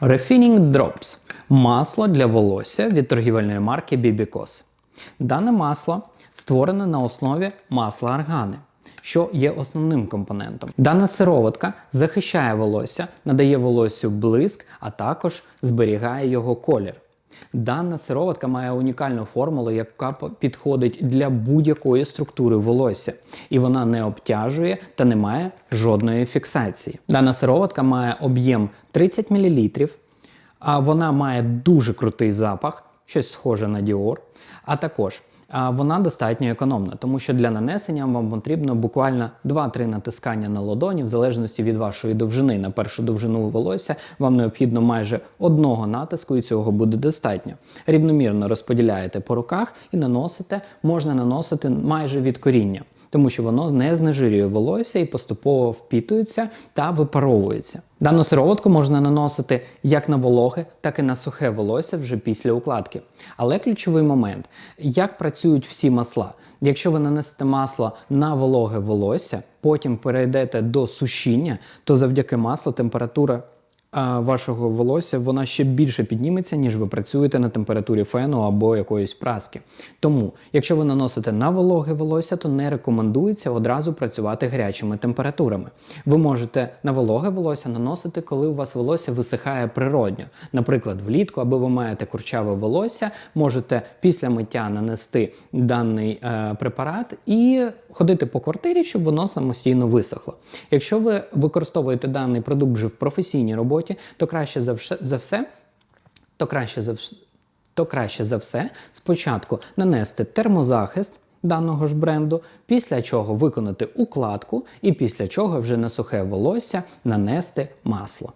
Refining Drops масло для волосся від торгівельної марки Bibicos. Дане масло створене на основі масла аргани, що є основним компонентом. Дана сироватка захищає волосся, надає волоссю блиск, а також зберігає його колір. Дана сироватка має унікальну формулу, яка підходить для будь-якої структури волосся, і вона не обтяжує та не має жодної фіксації. Дана сироватка має об'єм 30 мл, а вона має дуже крутий запах, щось схоже на діор. а також вона достатньо економна, тому що для нанесення вам потрібно буквально 2-3 натискання на ладоні, в залежності від вашої довжини. На першу довжину волосся вам необхідно майже одного натиску, і цього буде достатньо. Рівномірно розподіляєте по руках і наносите, можна наносити майже від коріння, тому що воно не знежирює волосся і поступово впітується та випаровується. Дану сироватку можна наносити як на вологе, так і на сухе волосся вже після укладки. Але ключовий момент, як працюють всі масла. Якщо ви нанесете масло на вологе волосся, потім перейдете до сушіння, то завдяки маслу температура вашого волосся вона ще більше підніметься, ніж ви працюєте на температурі фену або якоїсь праски. Тому, якщо ви наносите на вологе волосся, то не рекомендується одразу працювати гарячими температурами. Ви можете на вологе волосся наносити, коли у вас волосся висихає природньо. Наприклад, влітку, або ви маєте курчаве волосся, можете після миття нанести даний е, препарат і ходити по квартирі, щоб воно самостійно висохло. Якщо ви використовуєте даний продукт вже в професійній роботі, то краще за все, за все, то краще за то краще за все спочатку нанести термозахист даного ж бренду, після чого виконати укладку, і після чого вже на сухе волосся нанести масло.